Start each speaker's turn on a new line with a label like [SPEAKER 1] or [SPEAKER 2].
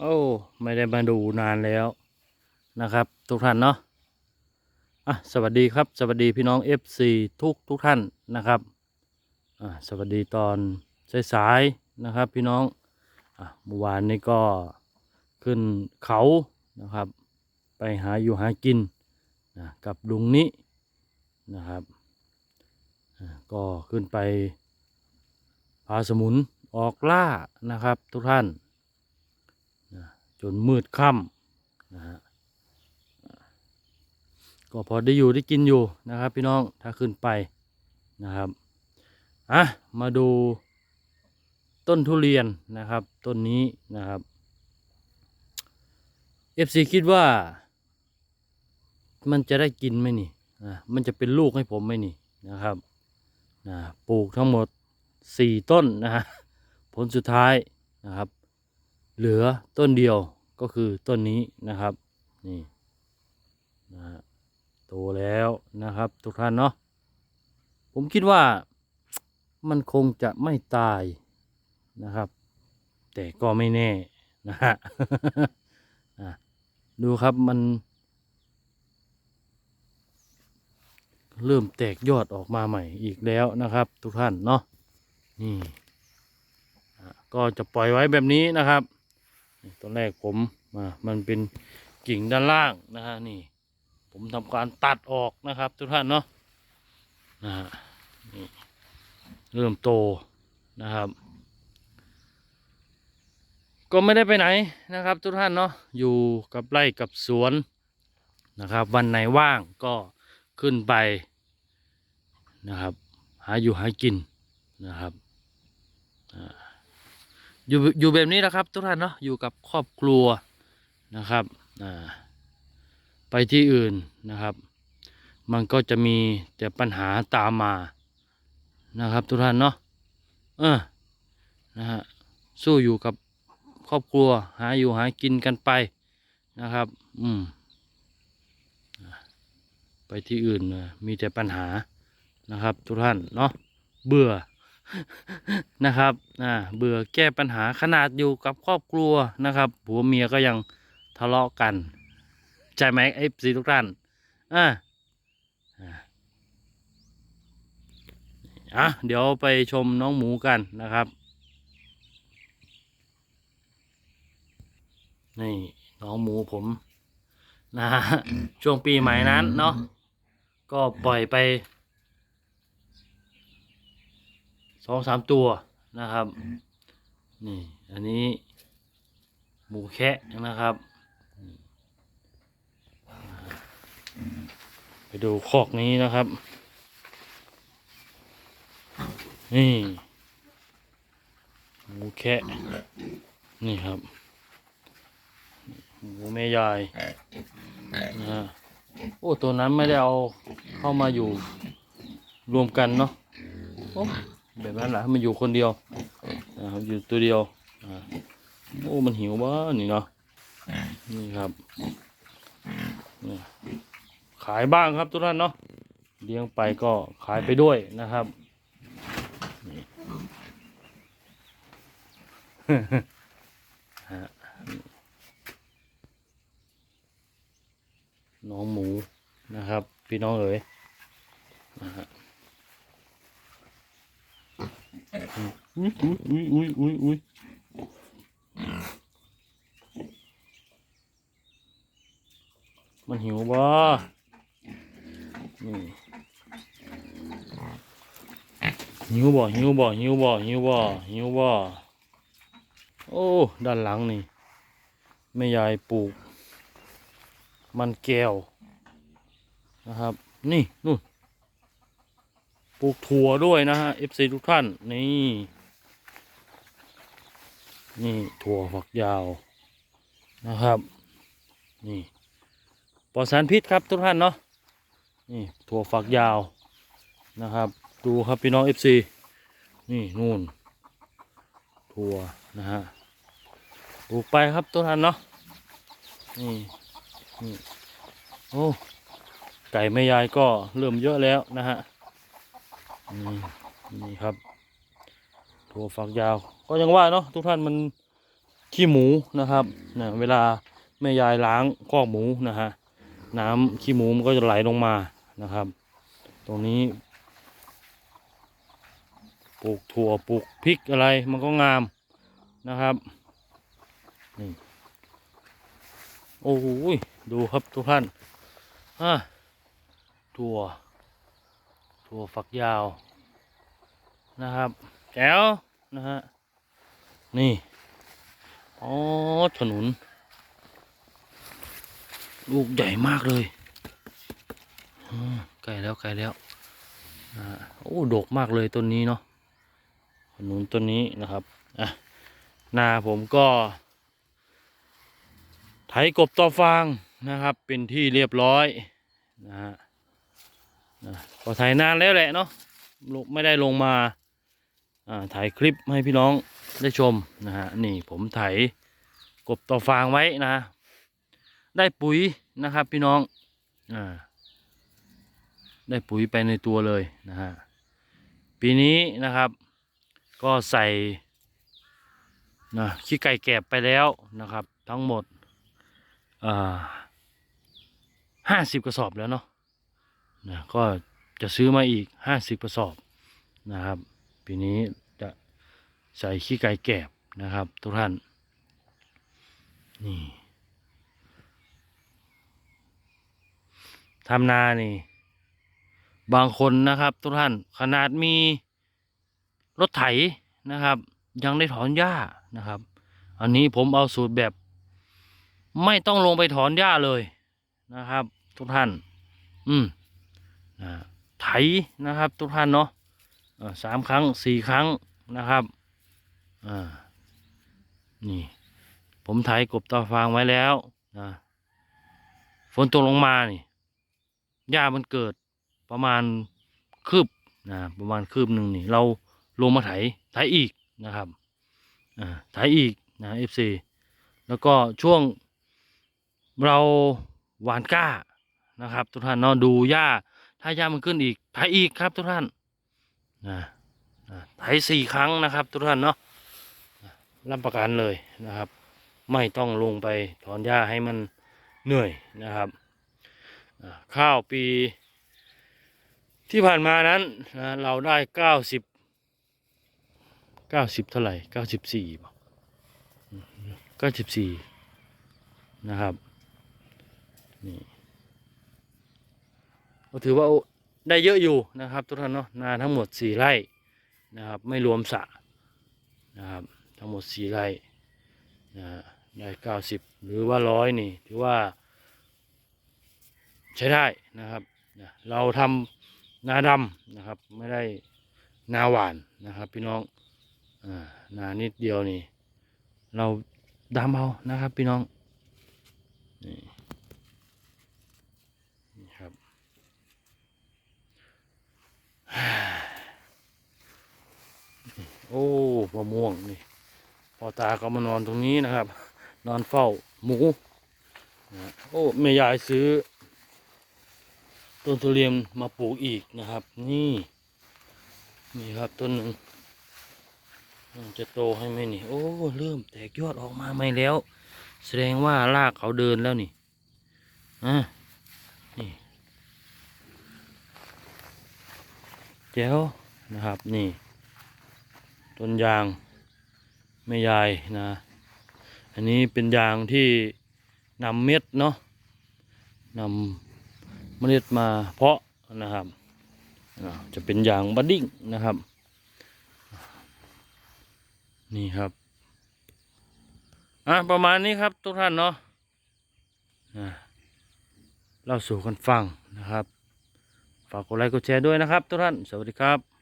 [SPEAKER 1] โอ้ไม่ได้มาดูนานแล้วนะครับ ทุกท่านเนาะอะสวัสดีครับ สวัสดีพี่น้อง FC ทุกทุกท่านนะครับอะสวัสดีตอนสายๆนะครับ พี่น้องอะเมื่อวานนี้ก็ขึ้นเขานะครับ ไปหาอยู่หากินนะกับลุงนี้นะครับอะก็ขึ้นไปพาสมุนออกล่านะครับ ทุกท่าน จนมืดค่ำนะฮะก็พอได้อยู่ได้กินอยู่นะครับ พี่น้องถ้าขึ้นไปนะครับอะมาดูต้นทุเรียนนะครับ ต้นนี้นะครับ FC คิดว่า มันจะได้กินไหมนี่อะมันจะเป็นลูกให้ผมไหมนี่นะครับนะปลูกทั้งหมดสี่ต้นนะฮะผลสุดท้ายนะครับ เหลือต้นเดียวก็คือต้นนี้นะครับ นี่นะฮะโตแล้วนะครับ ทุกท่านเนาะผมคิดว่ามันคงจะไม่ตายนะครับ แต่ก็ไม่แน่นะฮะอะดูครับมัน เริ่มแตกยอดออกมาใหม่อีกแล้วนะครับ ทุกท่านเนาะนี่อะก็จะปล่อยไว้แบบนี้นะครับ ตอนแรกผมมามันเป็นกิ่งด้านล่างนะฮะนี่ ผมทำการตัดออกนะครับ ทุกท่านเนาะนะฮะนี่เริ่มโตนะครับ ก็ไม่ได้ไปไหนนะครับ ทุกท่านเนาะอยู่กับไร่กับสวนนะครับ วันไหนว่างก็ขึ้นไปนะครับ หาอยู่หากินนะครับ อยู่อยู่แบบนี้นะครับ ทุกท่านเนาะอยู่กับครอบครัวนะครับไปที่อื่นนะครับ มันก็จะมีแต่ปัญหาตามมานะครับ ทุกท่านเนาะเออนะฮะสู้อยู่กับครอบครัว หาอยู่หากินกันไปนะครับ อืมไปที่อื่นมีแต่ปัญหานะครับ ทุกท่านเนาะเบื่อ นะครับอ่าเบื่อแก้ปัญหาขนาดอยู่กับครอบครัวนะครับผัวเมียก็ยังทะเลาะกันใช่ไหมไอ้สีทุกท่านอ่าอ่าอะเดี๋ยวไปชมน้องหมูกันนะครับ นี่น้องหมูผมนะฮะช่วงปีใหม่นั้นเนาะก็ปล่อยไป สองสามตัวนะครับ นี่อันนี้ หมูแคะนะครับ ไปดูคอกนี้นะครับ นี่หมูแคะนี่ครับหมูแม่ยายนะโอ้ตัวนั้นไม่ได้เอาเข้ามาอยู่รวมกันเนาะ แบบนั้นแหละให้มันอยู่คนเดียวนะครับอยู่ตัวเดียวโอ้มันหิวบ้านี่เนาะนี่ครับขายบ้างครับทุกท่านเนาะเลี้ยงไปก็ขายไปด้วยนะครับน้องหมูนะครับ พี่น้องเอ๋ยนะฮะ อุ้ยอุ้ยอุ้ยอุ้ยอุ้ยมันหิวบ่นี่หิวบ่หิวบ่หิวบ่หิวบ่หิวบ่โอ้ ด้านหลังนี่แม่ยายปลูก มันแก้วนะครับ นี่นู่น ปลูกถั่วด้วยนะฮะ FC ทุกท่าน นี่ นี่ถั่วฝักยาวนะครับ นี่ปลอดสารพิษครับทุกท่านเนาะนี่ถั่วฝักยาวนะครับ ดูครับพี่น้อง FC นี่นู่น ถั่วนะฮะปลูกไปครับทุกท่านเนาะนี่นี่โอ้ไก่แม่ยายก็เริ่มเยอะแล้วนะฮะ นี่นี่ครับถั่วฝักยาว ก็ยังว่าเนาะทุกท่านมันขี้หมูนะครับนะเวลาแม่ยายล้างคอกหมูนะฮะน้ำขี้หมูมันก็จะไหลลงมานะครับ ตรงนี้ปลูกถั่วปลูกพริกอะไรมันก็งามนะครับนี่โอ้โหยดูครับทุกท่านอะถั่ว ถั่วฝักยาวนะครับแก้วนะฮะนี่อ๋อถนน ลูกใหญ่มากเลยอืมใกล้แล้วใกล้แล้วอโอ้ดกมากเลยต้นนี้เนาะถนนต้นนี้นะครับอะนาผมก็ ไถกบต่อฟางนะครับ เป็นที่เรียบร้อยนะฮะ นะก็ถ่ายนานแล้วแหละเนาะลงไม่ได้ลงมาถ่ายคลิปให้พี่น้องได้ชมนะฮะนี่ผมไถกบต่อฟางไว้นะ ได้ปุ๋ยนะครับพี่น้องอ่าได้ปุ๋ยไปในตัวเลยนะฮะปีนี้นะครับ ก็ใส่นะขี้ไก่แกบไปแล้วนะครับ ทั้งหมดห้าสิบกระสอบแล้วเนาะ นะก็จะซื้อมาอีกห้าสิบกระสอบนะครับ ปีนี้จะใส่ขี้ไก่แกบนะครับ ทุกท่าน นี่ทำนานี่ บางคนนะครับ ทุกท่านขนาดมีรถไถนะครับ ยังได้ถอนหญ้านะครับ อันนี้ผมเอาสูตรแบบ ไม่ต้องลงไปถอนหญ้าเลยนะครับ ทุกท่าน อืม ไถนะครับทุกท่านเนาะสามครั้งสี่ครั้งนะครับนี่ ผมไถกบตาฟางไว้แล้วนะฝนตกลงมานี่หญ้ามันเกิดประมาณคืบนะประมาณคืบหนึ่งนี่ เราลงมาไถไถอีกนะครับอ่าไถอีกนะเอฟซีแล้วก็ช่วงเราหวานก้านะครับ ทุกท่านเนาะดูหญ้า ถ้าหญ้ามันขึ้นอีกไถอีกครับทุกท่านนะไถสี่ครั้งนะครับ ทุกท่านเนาะรับประกันเลยนะครับ ไม่ต้องลงไปถอนหญ้าให้มันเหนื่อยนะครับข้าวปี ที่ผ่านมานั้นนะเราได้เก้าสิบเก้าสิบเท่าไหร่เก้าสิบสี่เก้าสิบสี่นะครับนี่ ถือว่าได้เยอะอยู่นะครับ ทุกท่านเนาะนาทั้งหมดสี่ไร่นะครับไม่รวมสระนะครับทั้งหมดสี่ไร่นะฮะได้เก้าสิบหรือว่าร้อยนี่ถือว่า ใช้ได้นะครับนะเราทำนาดำนะครับ ไม่ได้นาหวานนะครับ พี่น้องอ่านานิดเดียวนี่ เราดำเอานะครับ พี่น้องนี่นี่ครับ โอ้มะม่วงนี่พ่อตาก็มานอนตรงนี้นะครับ นอนเฝ้าหมูนะโอ้แม่ยายซื้อ ต้นทุเรียนมาปลูกอีกนะครับ นี่นี่ครับต้นหนึ่งจะโตให้ไหมนี่ โอ้เริ่มแตกยอดออกมาไม่แล้ว แสดงว่ารากเขาเดินแล้วนี่อะนี่แจ๋วนะครับนี่ ต้นยางแม่ยายนะ อันนี้เป็นยางที่นำเม็ดเนาะนำเมล็ดมาเพาะนะครับ จะเป็นยางบัดดิ้งนะครับ นี่ครับอะประมาณนี้ครับทุกท่านเนาะอะเล่าสู่กันฟังนะครับ ฝากกดไลค์กดแชร์ด้วยนะครับทุกท่าน สวัสดีครับ